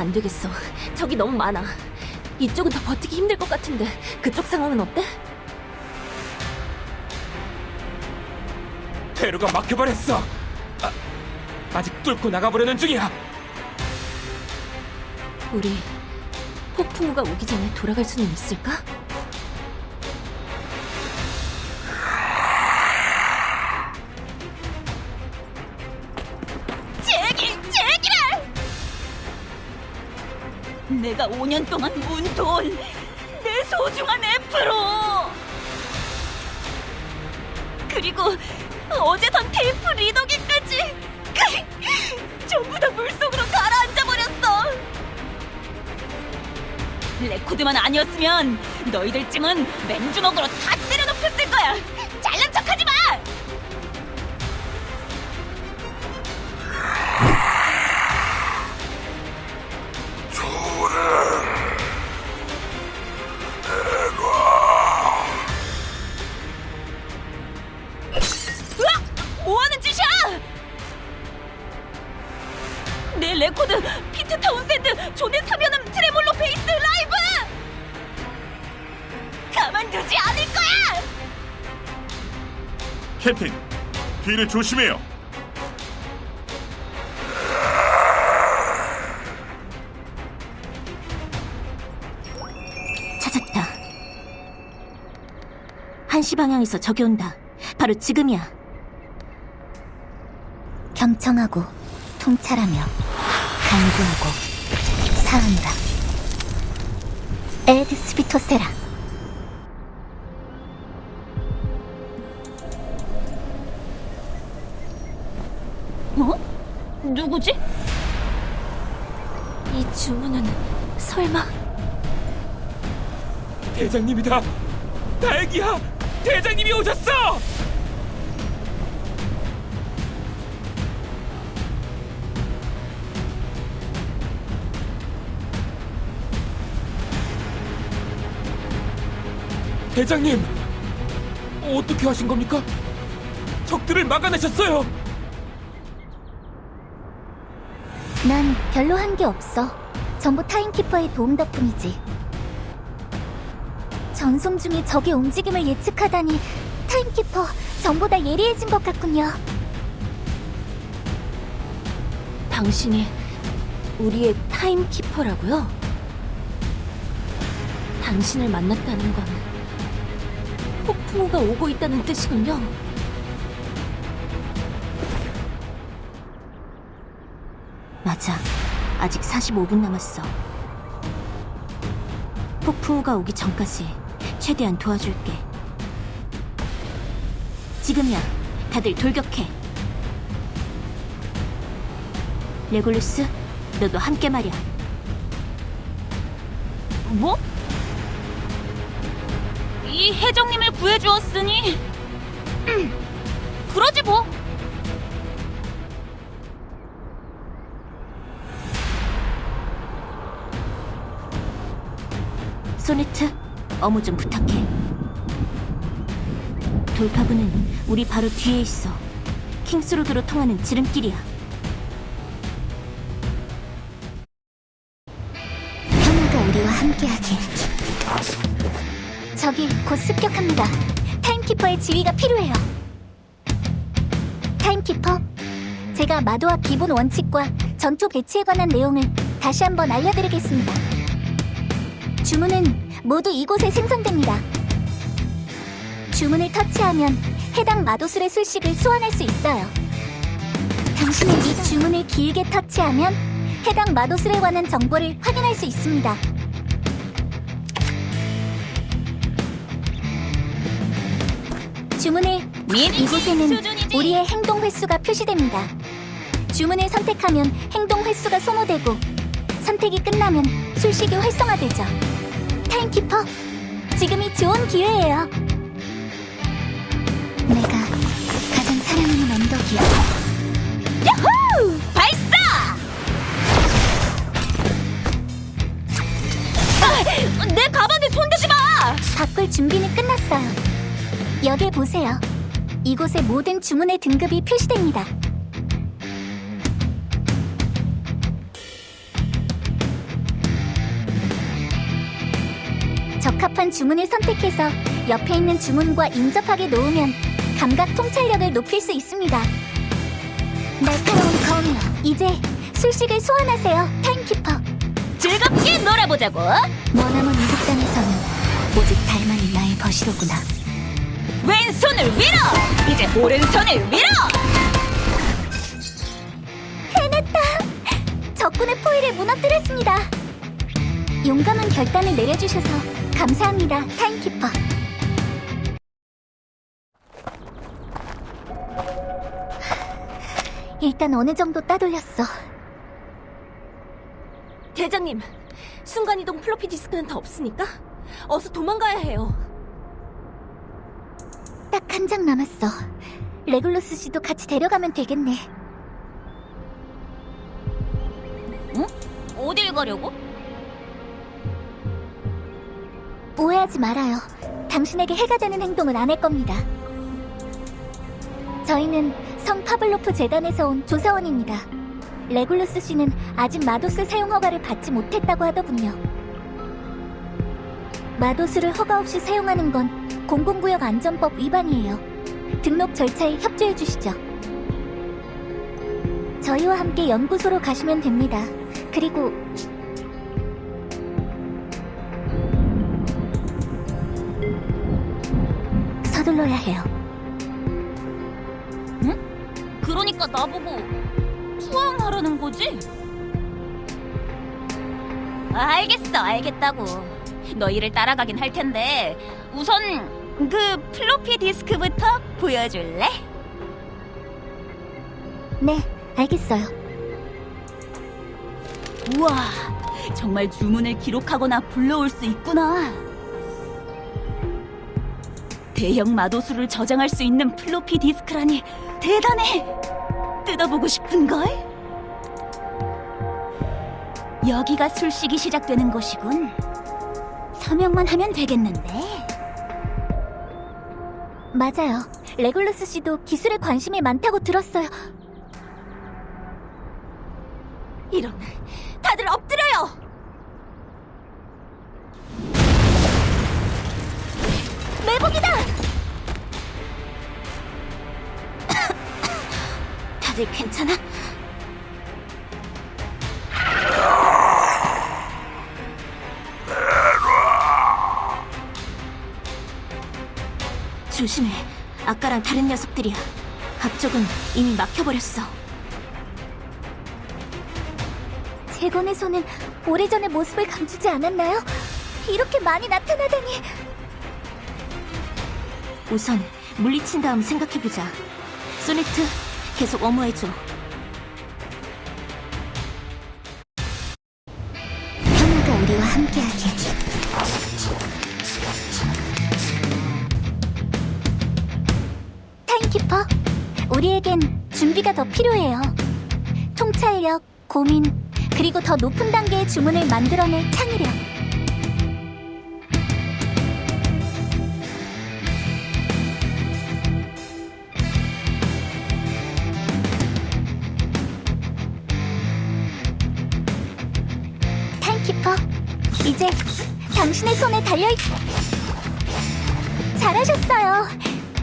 안 되겠어. 적이 너무 많아. 이쪽은 더 버티기 힘들 것 같은데 그쪽 상황은 어때? 대로가 막혀버렸어. 아, 아직 뚫고 나가보려는 중이야. 우리 폭풍우가 오기 전에 돌아갈 수는 있을까? 내가 5년 동안 모은 돈, 내 소중한 애프로! 그리고 어제선 테이프 리더기까지 전부 다 물속으로 가라앉아 버렸어. 레코드만 아니었으면 너희들 쯤은 맨주먹으로 다 캡틴, 뒤를 조심해요. 찾았다. 한시 방향에서 적이 온다. 바로 지금이야. 경청하고 통찰하며 간구하고 사한다. 에드 스피토세라. 누구지? 이 주문은 설마 대장님이다. 다행이야. 대장님이 오셨어. 대장님, 어떻게 하신 겁니까? 적들을 막아내셨어요. 난 별로 한 게 없어. 전부 타임키퍼의 도움 덕분이지. 전송 중에 적의 움직임을 예측하다니 타임키퍼 전보다 예리해진 것 같군요. 당신이 우리의 타임키퍼라고요? 당신을 만났다는 건 폭풍우가 오고 있다는 뜻이군요. 맞아. 아직 45분 남았어. 폭풍우가 오기 전까지 최대한 도와줄게. 지금이야. 다들 돌격해. 레골루스, 너도 함께 말이야. 뭐? 이 해적님을 구해주었으니 음, 그러지 뭐 소네트, 어무 좀 부탁해. 돌파구는 우리 바로 뒤에 있어. 킹스로드로 통하는 지름길이야. 평화가 우리와 함께하길. 적이 곧 습격합니다. 타임키퍼의 지휘가 필요해요. 타임키퍼, 제가 마도와 기본 원칙과 전투 배치에 관한 내용을 다시 한번 알려드리겠습니다. 주문은 모두 이곳에 생성됩니다. 주문을 터치하면 해당 마도술의 술식을 소환할 수 있어요. 당신은 이 주문을 길게 터치하면 해당 마도술에 관한 정보를 확인할 수 있습니다. 주문을 이곳에는. 우리의 행동 횟수가 표시됩니다. 주문을 선택하면 행동 횟수가 소모되고 선택이 끝나면 술식이 활성화되죠. 타임키퍼, 지금이 좋은 기회예요. 내가 가장 사랑하는 언덕이야. 야호! 발사! 아, 내 가방에 손대지 마! 바꿀 준비는 끝났어요. 여기 보세요. 이곳의 모든 주문의 등급이 표시됩니다. 적합한 주문을 선택해서 옆에 있는 주문과 인접하게 놓으면 감각 통찰력을 높일 수 있습니다. 날카로운 검이요. 이제 술식을 소환하세요, 타임키퍼. 즐겁게 놀아보자고. 머나먼 이국단에서는 오직 달만이 나의 벗이로구나. 왼손을 위로. 이제 오른손을 위로. 적군의 포위를 무너뜨렸습니다. 용감한 결단을 내려주셔서 감사합니다, 타임키퍼. 일단 어느 정도 따돌렸어. 대장님, 순간이동 플로피 디스크는 더 없으니까 어서 도망가야 해요. 딱 한 장 남았어. 레굴루스 씨도 같이 데려가면 되겠네. 어딜 가려고? 오해하지 말아요. 당신에게 해가 되는 행동은 안 할 겁니다. 저희는 성 파블로프 재단에서 온 조사원입니다. 레굴루스 씨는 아직 마도스 사용 허가를 받지 못했다고 하더군요. 마도스를 허가 없이 사용하는 건 공공구역 안전법 위반이에요. 등록 절차에 협조해 주시죠. 저희와 함께 연구소로 가시면 됩니다. 그리고 서둘러야 해요. 그러니까 나보고 투항하라는 거지? 알겠어, 알겠다고. 너희를 따라가긴 할 텐데 우선 그 플로피 디스크부터 보여줄래? 네, 알겠어요. 우와, 정말 주문을 기록하거나 불러올 수 있구나. 대형 마도수를 저장할 수 있는 플로피 디스크라니 대단해. 뜯어보고 싶은걸? 여기가 술식이 시작되는 곳이군. 서명만 하면 되겠는데. 맞아요. 레굴루스 씨도 기술에 관심이 많다고 들었어요. 이런, 다들 엎드려요! 다들 괜찮아? 조심해. 아까랑 다른 녀석들이야. 앞쪽은 이미 막혀버렸어. 손은 오래전의 모습을 감추지 않았나요? 이렇게 많이 나타나다니. 우선 물리친 다음 생각해보자. 소네트, 계속 엄호해줘. 평화가 우리와 함께하길. 타임키퍼, 우리에겐 준비가 더 필요해요. 통찰력, 고민, 그리고 더 높은 단계의 주문을 만들어낼 창의력. 당신의 손에 달려있... 잘하셨어요.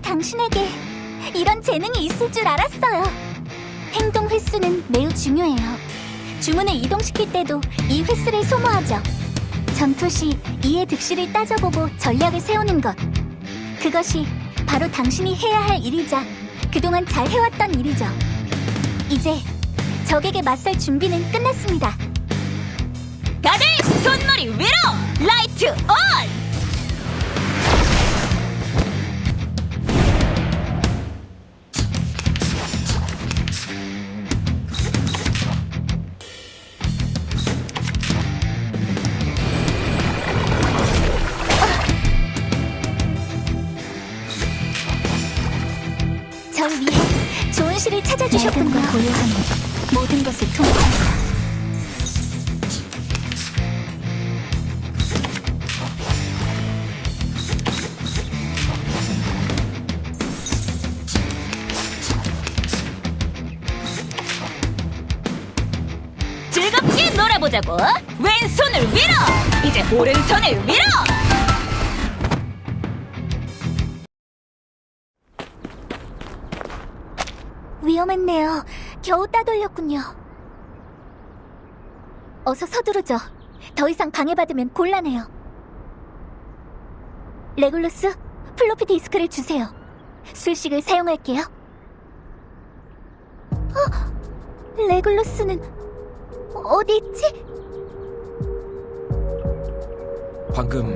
당신에게 이런 재능이 있을 줄 알았어요. 행동 횟수는 매우 중요해요. 주문을 이동시킬 때도 이 횟수를 소모하죠. 전투 시 이의 득실을 따져보고 전략을 세우는 것. 그것이 바로 당신이 해야 할 일이자 그동안 잘 해왔던 일이죠. 이제 적에게 맞설 준비는 끝났습니다. 손머리 위로! 라이트 온! 절 위해 좋은 시를 찾아주셨군요. 모든 것을 통찰 해보자고. 왼손을 위로. 이제 오른손을 위로. 위험했네요. 겨우 따돌렸군요. 어서 서두르죠. 더 이상 방해받으면 곤란해요. 레굴루스, 플로피 디스크를 주세요. 술식을 사용할게요. 어? 레굴루스는 어디 있지? 방금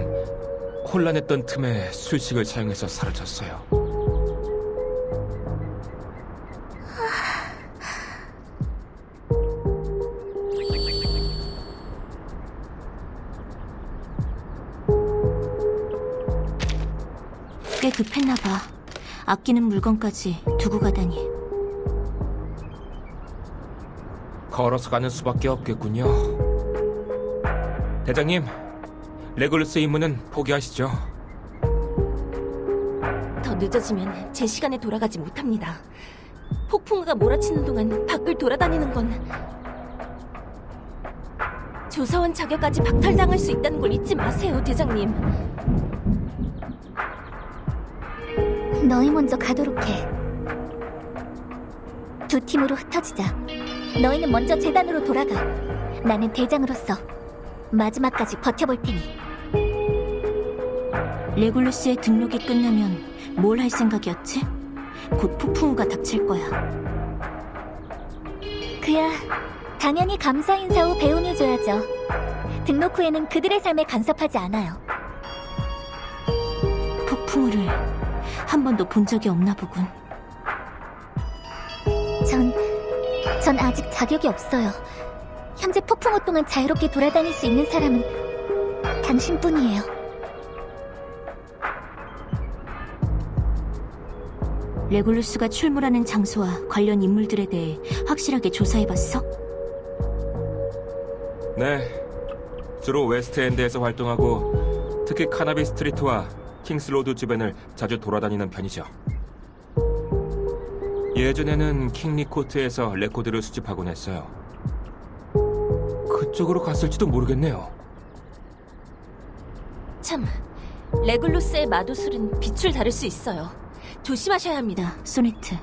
혼란했던 틈에 술식을 사용해서 사라졌어요. 꽤 급했나 봐. 아끼는 물건까지 두고 가다니. 걸어서 가는 수밖에 없겠군요. 대장님, 레굴루스 임무는 포기하시죠. 더 늦어지면 제 시간에 돌아가지 못합니다. 폭풍우가 몰아치는 동안 밖을 돌아다니는 건 조사원 자격까지 박탈당할 수 있다는 걸 잊지 마세요, 대장님. 너희 먼저 가도록 해. 두 팀으로 흩어지자. 너희는 먼저 재단으로 돌아가. 나는 대장으로서 마지막까지 버텨볼 테니. 레굴루스의 등록이 끝나면 뭘 할 생각이었지? 곧 폭풍우가 닥칠 거야. 그야 당연히 감사 인사 후 배웅해줘야죠. 등록 후에는 그들의 삶에 간섭하지 않아요. 폭풍우를 한 번도 본 적이 없나 보군. 전 아직 자격이 없어요. 현재 폭풍우 동안 자유롭게 돌아다닐 수 있는 사람은 당신뿐이에요. 레굴루스가 출몰하는 장소와 관련 인물들에 대해 확실하게 조사해봤어? 네. 주로 웨스트엔드에서 활동하고 특히 카나비 스트리트와 킹스로드 주변을 자주 돌아다니는 편이죠. 예전에는 킹리코트에서 레코드를 수집하곤 했어요. 그쪽으로 갔을지도 모르겠네요. 참, 레굴루스의 마도술은 빛을 다룰 수 있어요. 조심하셔야 합니다. 소네트.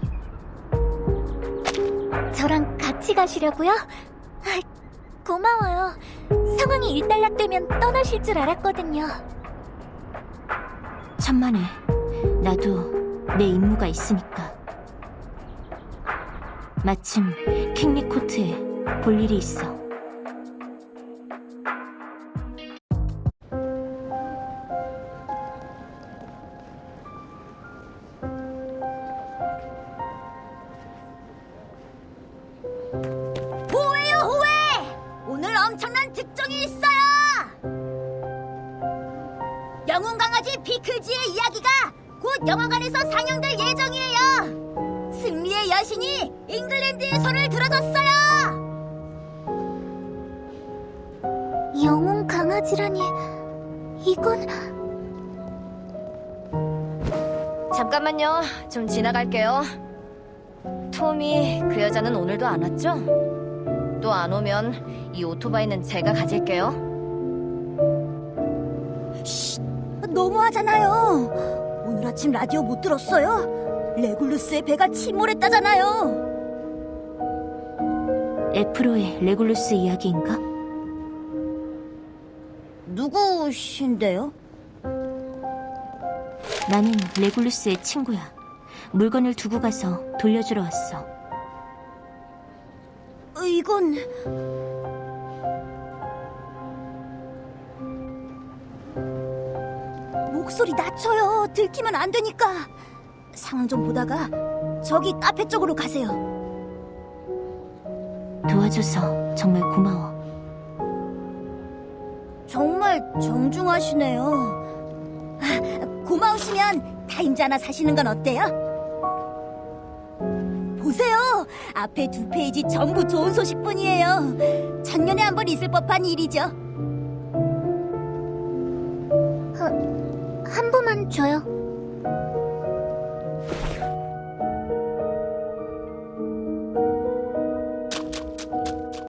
저랑 같이 가시려고요? 아, 고마워요. 상황이 일단락되면 떠나실 줄 알았거든요. 천만에. 나도 내 임무가 있으니까. 마침 킹리 코트에 볼 일이 있어. 호해요 호해! 오늘 엄청난 특종이 있어요! 영웅 강아지 피클즈의 이야기가 곧 영화관에서 상영될 예정이에요! 승리의 여신이 잉글랜드의 손을 들어줬어요! 영웅 강아지라니. 이건 잠깐만요. 좀 지나갈게요. 톰이 그 여자는 오늘도 안 왔죠? 또 안 오면 이 오토바이는 제가 가질게요. 너무하잖아요! 오늘 아침 라디오 못 들었어요? 레굴루스의 배가 침몰했다잖아요! 에프로의 레굴루스 이야기인가? 누구신데요? 나는 레굴루스의 친구야. 물건을 두고 가서 돌려주러 왔어. 이건 목소리 낮춰요. 들키면 안 되니까. 상황 좀 보다가 저기 카페 쪽으로 가세요. 도와줘서 정말 고마워. 정말 정중하시네요. 아, 고마우시면 타임즈 하나 사시는 건 어때요? 보세요. 앞에 두 페이지 전부 좋은 소식뿐이에요. 천년에 한 번 있을 법한 일이죠. 한 번만 줘요.